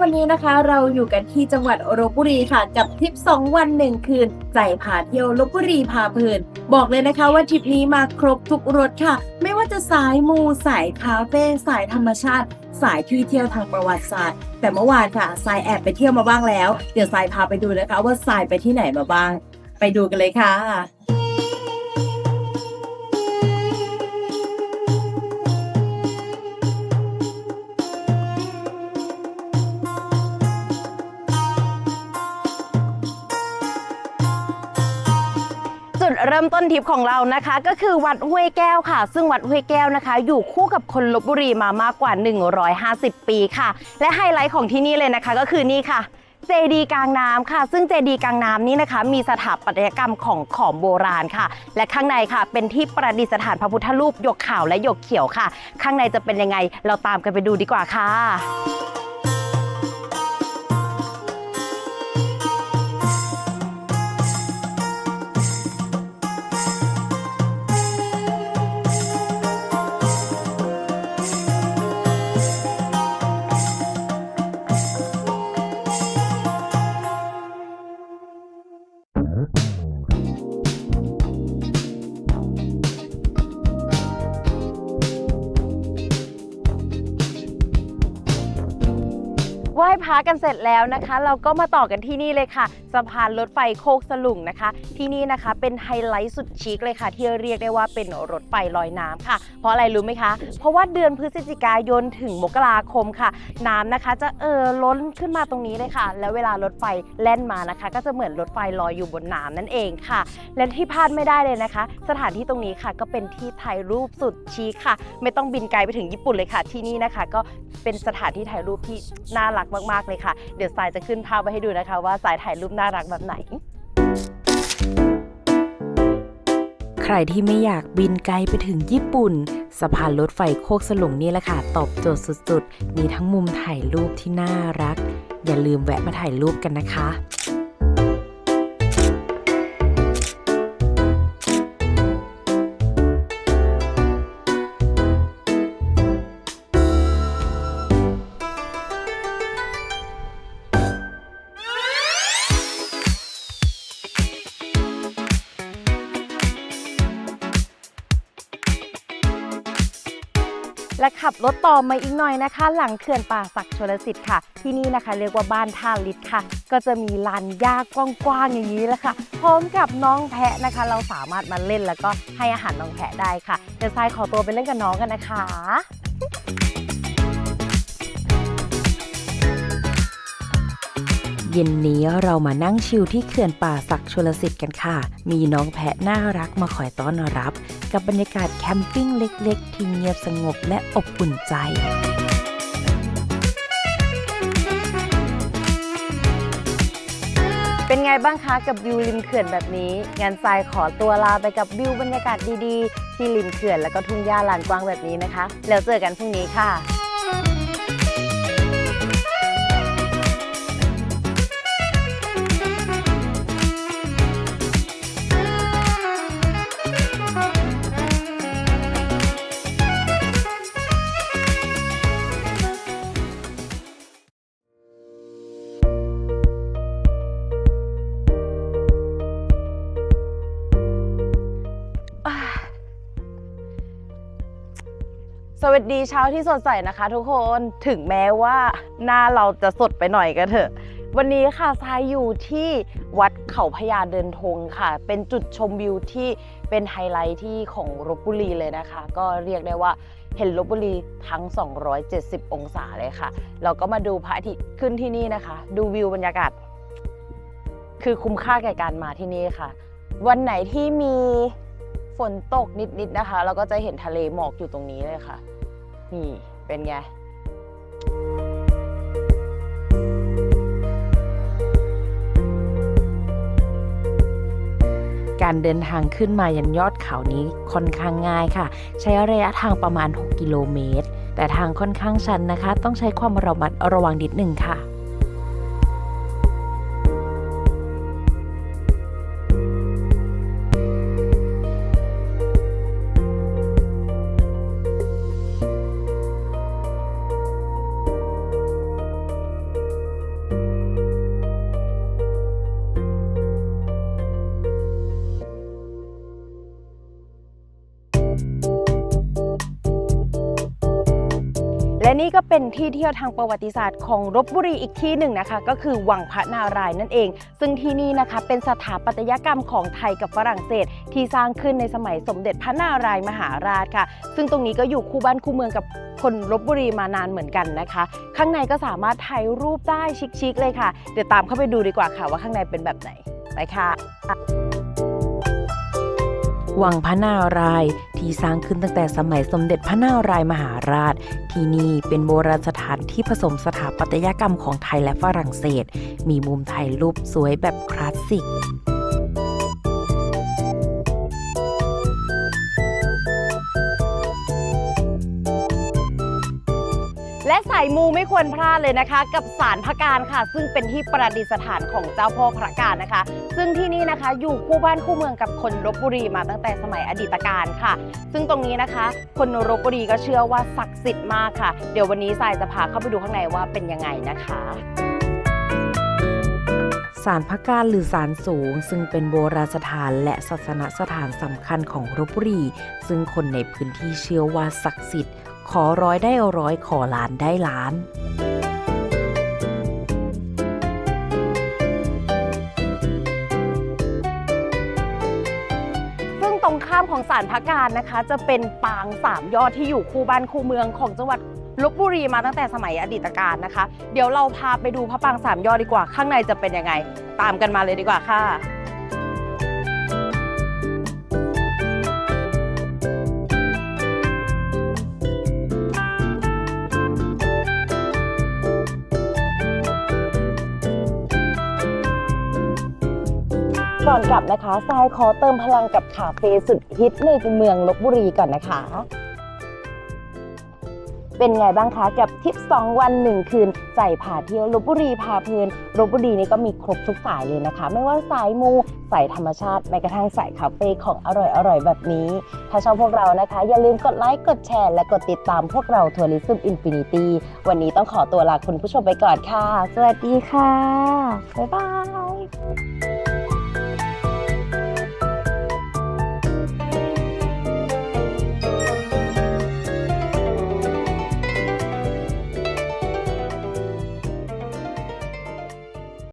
วันนี้นะคะ เราอยู่กันที่จังหวัดลบบุรีค่ะ กับทริป 2 วัน 1 คืน ใจพาเที่ยวลบบุรีพาเพลิน บอกเลยนะคะว่าทริปนี้มาครบทุกรสค่ะ ไม่ว่าจะสายมูสายคาเฟ่สายธรรมชาติ สายที่เที่ยวทางประวัติศาสตร์ แต่เมื่อวานค่ะสายแอบไปเที่ยวมาบ้างแล้ว เดี๋ยวสายพาไปดูนะคะ ว่าสายไปที่ไหนมาบ้าง ไปดูกันเลยค่ะ ต้นทริปของเรานะคะ ก็คือวัดห้วยแก้วค่ะ ซึ่งวัดห้วยแก้วนะคะ อยู่คู่กับคนลบบุรีมามากกว่า 150 ปีค่ะ และไฮไลท์ของที่นี่เลยนะคะ ก็คือนี่ค่ะเจดีกลางน้ำค่ะ ซึ่งเจดีกลางน้ำนี้นะคะ มีสถาปัตยกรรมของขอมโบราณค่ะ และข้างในค่ะ เป็นที่ประดิษฐานพระพุทธรูปหยกขาวและหยกเขียวค่ะ ข้างในจะเป็นยังไงเราตามกันไปดูดีกว่าค่ะ ว้พระกันเสร็จแล้วนะคะ เราก็มาต่อกันที่นี่เลยค่ะสะพานรถไฟโคกสลุงนะคะ ที่นี่นะคะเป็นไฮไลท์สุดชิคเลยค่ะ ที่เรียกได้ว่าเป็นรถไฟลอยน้ำค่ะ เพราะอะไรรู้ไหมคะ เพราะว่าเดือนพฤศจิกายนถึงมกราคมค่ะ น้ำนะคะจะเอ่อล้นขึ้นมาตรงนี้เลยค่ะ แล้วเวลารถไฟแล่นมานะคะ ก็จะเหมือนรถไฟลอยอยู่บนน้ำนั่นเองค่ะ และที่พลาดไม่ได้เลยนะคะ สถานที่ตรงนี้ค่ะ ก็เป็นที่ถ่ายรูปสุดชิคค่ะ ไม่ต้องบินไกลไปถึงญี่ปุ่นเลยค่ะ ที่นี่นะคะ ก็เป็นสถานที่ถ่ายรูปที่น่ารักมากๆเลยค่ะ เดี๋ยวสายจะขึ้นภาพไว้ให้ดูนะคะ ว่าสายถ่ายรูปน่ารักแบบไหน ใครที่ไม่อยากบินไกลไปถึงญี่ปุ่นสะพานรถไฟโคกสลุงนี่แหละค่ะ ตอบโจทย์สุดๆ มีทั้งมุมถ่ายรูปที่น่ารัก อย่าลืมแวะมาถ่ายรูปกันนะคะ และขับรถต่อมาอีกหน่อยนะคะ หลังเขื่อนป่าศักดิ์ชลสิทธิ์ค่ะ ที่นี่นะคะ เรียกว่าบ้านท่าลิศค่ะ ก็จะมีลานหญ้ากว้างๆอย่างนี้แหละค่ะ พร้อมกับน้องแพะนะคะ เราสามารถมาเล่นแล้วก็ให้อาหารน้องแพะได้ค่ะเดี๋ยวทรายขอตัวไปเล่นกับน้องกันนะคะ ย็นนี้เรามานั่งชิลที่เขื่อนป่าศักชลสิทธิ์กันค่ะ มีน้องแพะน่ารักมาคอยต้อนรับ กับบรรยากาศแคมปิ้งเล็กๆ ที่เงียบสงบและอบอุ่นใจเป็นไงบ้างคะกับวิวริมเขื่อนแบบนี้ งานทรายขอตัวลาไปกับวิวบรรยากาศดีๆ ที่ริมเขื่อนแล้วก็ทุ่งหญ้าลานกว้างแบบนี้นะคะ แล้วเจอกันพรุ่งนี้ค่ะ สวัสดีเช้าที่สดใสนะคะ ทุกคนถึงแม้ว่าหน้าเราจะสดไปหน่อยก็เถอะ วันนี้ค่ะทรายอยู่ที่วัดเขาพญาเดินธงค่ะ เป็นจุดชมวิวที่เป็นไฮไลท์ที่ของลบบุรีเลยนะคะ ก็เรียกได้ว่าเห็นลบบุรีทั้ง 270 องศาเลยค่ะ เราก็มาดูพระอาทิตย์ขึ้นที่นี่นะคะ ดูวิวบรรยากาศ คือคุ้มค่าแก่การมาที่นี่ค่ะ วันไหนที่มี ฝนตกนิดๆนะคะ เราก็จะเห็นทะเลหมอกอยู่ตรงนี้เลยค่ะ นี่เป็นไงการเดินทางขึ้นมายันยอดเขานี้ค่อนข้างง่ายค่ะ ใช้ระยะทางประมาณ 6 กิโลเมตร แต่ทางค่อนข้างชันนะคะ ต้องใช้ความระมัดระวังนิดหนึ่งค่ะ นี่ก็เป็นที่เที่ยวทางประวัติศาสตร์ของลบบุรีอีกที่หนึ่งนะคะ ก็คือวังพระนารายณ์นั่นเอง ซึ่งที่นี่นะคะเป็นสถาปัตยกรรมของไทยกับฝรั่งเศส ที่สร้างขึ้นในสมัยสมเด็จพระนารายณ์มหาราชค่ะ ซึ่งตรงนี้ก็อยู่คู่บ้านคู่เมืองกับคนลบบุรีมานานเหมือนกันนะคะ ข้างในก็สามารถถ่ายรูปได้ชิคๆเลยค่ะ เดี๋ยวตามเข้าไปดูดีกว่าค่ะว่าข้างในเป็นแบบไหนไปค่ะวังพระนารายณ์ที่สร้างขึ้นตั้งแต่สมัยสมเด็จพระนารายณ์มหาราช ที่นี่เป็นโบราณสถานที่ผสมสถาปัตยกรรมของไทยและฝรั่งเศส มีมุมถ่ายรูปสวยแบบคลาสสิก และสายมูไม่ควรพลาดเลยนะคะ กับศาลพระการค่ะ ซึ่งเป็นที่ประดิษฐานของเจ้าพ่อพระการนะคะ ซึ่งที่นี่นะคะอยู่คู่บ้านคู่เมืองกับคนลบบุรีมาตั้งแต่สมัยอดีตการค่ะ ซึ่งตรงนี้นะคะ คนลบบุรีก็เชื่อว่าศักดิ์สิทธิ์มากค่ะ เดี๋ยววันนี้สายจะพาเข้าไปดูข้างในว่าเป็นยังไงนะคะศาลพระการหรือศาลสูง ซึ่งเป็นโบราณสถานและศาสนสถานสำคัญของลบบุรี ซึ่งคนในพื้นที่เชื่อว่าศักดิ์สิทธิ์ ขอร้อยได้ร้อยขอล้านได้ล้านซึ่งตรงข้ามของศาลพระการนะคะ จะเป็นปางสามยอดที่อยู่คู่บ้านคู่เมืองของจังหวัดลบบุรีมาตั้งแต่สมัยอดีตการนะคะ เดี๋ยวเราพาไปดูพระปางสามยอดดีกว่า ข้างในจะเป็นยังไง ตามกันมาเลยดีกว่าค่ะ ก่อนกลับนะคะทรายขอเติมพลังกับคาเฟ่สุดฮิตในเมืองลบบุรีก่อนนะคะ เป็นไงบ้างคะกับทริป 2 วัน 1 คืนใส่ผาเที่ยวลบบุรีพาเพลินลบบุรีนี่ก็มีครบทุกสายเลยนะคะ ไม่ว่าสายมูสายธรรมชาติแม้กระทั่งสายคาเฟ่ของอร่อยๆแบบนี้ ถ้าชอบพวกเรานะคะ อย่าลืมกดไลค์กดแชร์ และกดติดตามพวกเราทัวริซึมอินฟินิตี้วันนี้ต้องขอตัวลาคุณผู้ชมไปก่อนค่ะ สวัสดีค่ะ บ๊ายบาย